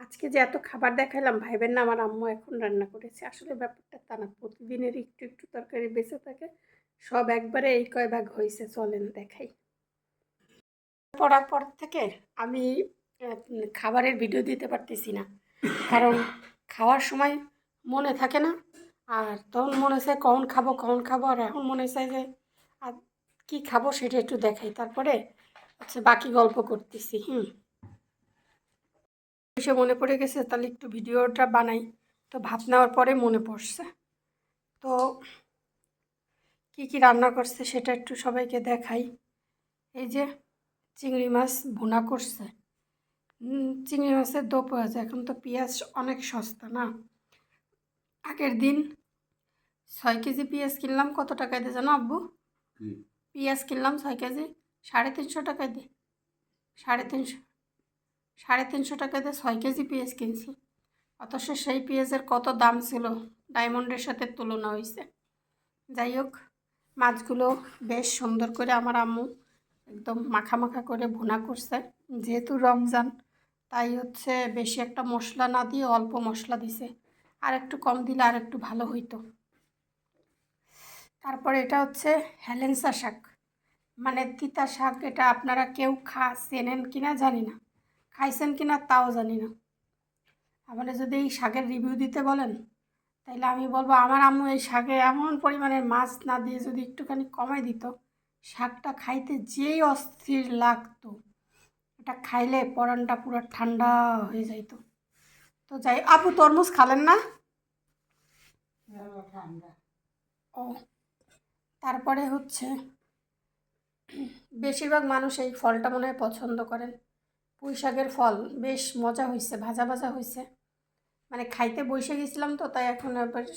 আজকে যে এত খাবার দেখাইলাম, ভাইবেন না আমার আম্মু এখন রান্না করেছে। আসলে ব্যাপারটা তা না, প্রতিদিনের একটু একটু তরকারি বেঁচে থাকে, সব একবারে এই কয় ভাগ হয়েছে চলেন দেখাই। পড়ার পর থেকে আমি খাবারের ভিডিও দিতে পারতেছি না, কারণ খাওয়ার সময় মনে থাকে না, আর তখন মনে চায় কখন খাব কখন খাব, আর এখন মনে চায় যে, আর কী খাব সেটা একটু দেখাই। তারপরে হচ্ছে বাকি গল্প করতেছি, হুম। এসে মনে পড়ে গেছে তাহলে একটু ভিডিওটা বানাই। তো ভাত নেওয়ার পরে মনে পড়ছে। তো কি কি রান্না করছে সেটা একটু সবাইকে দেখাই। এই যে চিংড়ি মাছ ভুনা করছে। চিংড়ি মাছের দো পাওয়া যায় এখন তো পেঁয়াজ অনেক সস্তা না? আগের দিন ছয় কেজি পেঁয়াজ কিনলাম কত টাকায় দিয়ে জানো আব্বু? পেঁয়াজ কিনলাম ছয় কেজি সাড়ে তিনশো টাকায় দিয়ে সাড়ে তিনশো সাড়ে তিনশো টাকা দিয়ে ছয় কেজি পেঁয়াজ কিনছি। অথচ সেই পেঁয়াজের কত দাম ছিল ডায়মন্ডের সাথে তুলনা হয়েছে যাই হোক, মাছগুলো বেশ সুন্দর করে আমার আম্মু একদম মাখা মাখা করে ভুনা করছে। যেহেতু রমজান, তাই হচ্ছে বেশি একটা মশলা না দিয়ে অল্প মশলা দিছে। আর একটু কম দিলে আর একটু ভালো হইতো। তারপরে এটা হচ্ছে হেলেন্সা শাক। মানে তিতা শাক, এটা আপনারা কেউ খা, চেনেন কিনা জানি না। খাইছেন কি না তাও জানি না। আপনি যদি এই শাকের রিভিউ দিতে বলেন তাহলে আমি বলব আমার আম্মু এই শাকে এমন পরিমাণের মাছ না দিয়ে যদি একটুখানি কমাই দিত, শাকটা খাইতে যেই অস্থির লাগতো এটা খাইলে পরানটা পুরো ঠান্ডা হয়ে যাইতো। তো যাই, আপু তরমুজ খালেন না? ও, তারপরে হচ্ছে, বেশিরভাগ মানুষ এই ফলটা মনে হয় পছন্দ করেন। পুঁই শাকের ফল, বেশ মজা হয়েছে ভাজা ভাজা হয়েছে মানে খাইতে বসে গেছিলাম তো, তাই এখন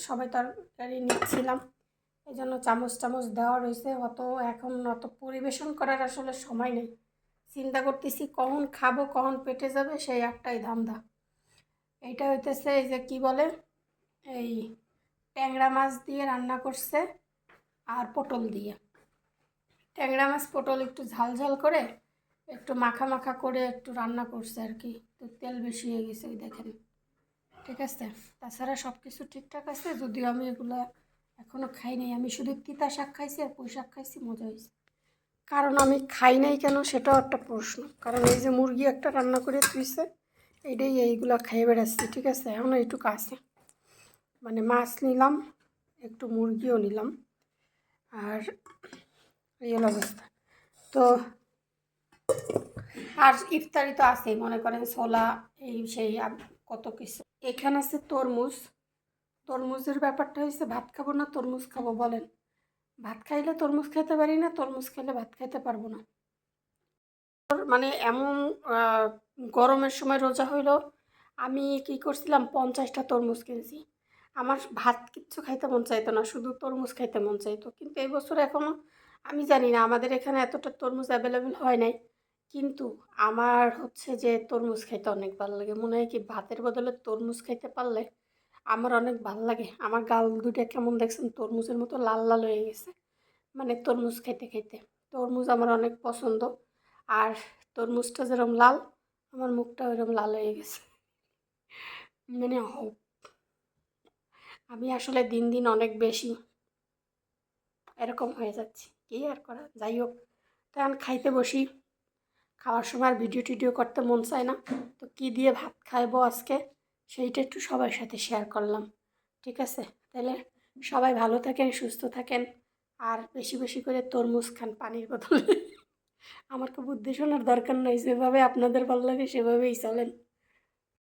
সবাই তরকারি নিচ্ছিলাম। এই জন্য চামচ চামচ দেওয়া রয়েছে অত এখন অত পরিবেশন করার আসলে সময় নেই। চিন্তা করতেছি কখন খাব, কখন পেটে যাবে, সেই একটাই ধান্দা। এইটা হইতেছে এই যে কি বলে, এই ট্যাংরা মাছ দিয়ে রান্না করছে আর পটল দিয়ে। ট্যাংরা মাছ, পটল একটু ঝাল ঝাল করে একটু মাখা মাখা করে একটু রান্না করছে আর কি। তো তেল বেশি হয়ে গেছে ওই দেখেন। ঠিক আছে? তাছাড়া সব কিছু ঠিকঠাক আছে? যদিও আমি এগুলো এখনও খাই নাই। আমি শুধু তিতা শাক খাইছি আর পুঁই শাক খাইছি, মজা হয়েছে। কারণ আমি খাই নাই কেন সেটাও একটা প্রশ্ন। কারণ এই যে মুরগি একটা রান্না করে তুইছে এইটাই এইগুলো খাইয়ে বেড়াচ্ছি। ঠিক আছে? এখন এইটুকু আছে। মানে মাছ নিলাম, একটু মুরগিও নিলাম। আর এই অবস্থা। তো আর ইফতারি তো আছেই, মনে করেন ছোলা, এই সেই কত কিছু। এখানে আছে তরমুজ। তরমুজের ব্যাপারটা হয়েছে ভাত খাব না, তরমুজ খাব, বলেন। ভাত খাইলে তরমুজ খেতে পারি না, তরমুজ খেলে ভাত খাইতে পারব না। মানে এমন গরমের সময় রোজা হইল, আমি কি করছিলাম, পঞ্চাশটা তরমুজ কিনছি। আমার ভাত কিচ্ছু খাইতে মন চাইতো না, শুধু তরমুজ খাইতে মন চাইতো। কিন্তু এই বছর এখনও আমি জানি না, আমাদের এখানে এতটা তরমুজ অ্যাভেলেবেল হয় নাই। কিন্তু আমার হচ্ছে যে তরমুজ খাইতে অনেক ভালো লাগে। মনে হয় কি ভাতের বদলে তরমুজ খাইতে পারলে আমার অনেক ভালো লাগে। আমার গাল দুটা কেমন দেখছেন? তরমুজের মতো লাল লাল হয়ে গেছে। মানে তরমুজ খাইতে খাইতে। তরমুজ আমার অনেক পছন্দ। আর তরমুজটা যেরকম লাল, আমার মুখটা ওইরকম লাল হয়ে গেছে। মানে আমি আসলে দিন দিন অনেক বেশি এরকম হয়ে যাচ্ছি। কী আর করা? যাই হোক, তো এখন খাইতে বসি। খাওয়ার সময় আর ভিডিও টিডিও করতে মন চায় না। তো কি দিয়ে ভাত খাইবো আজকে? সেইটা একটু সবার সাথে শেয়ার করলাম। ঠিক আছে? তাহলে সবাই ভালো থাকেন, সুস্থ থাকেন। আর বেশি বেশি করে তরমুজ খান পানির বদলে। আমার তো বুদ্ধি শোনার দরকার নাই। যেভাবে আপনাদের ভালো লাগে সেভাবেই চলেন।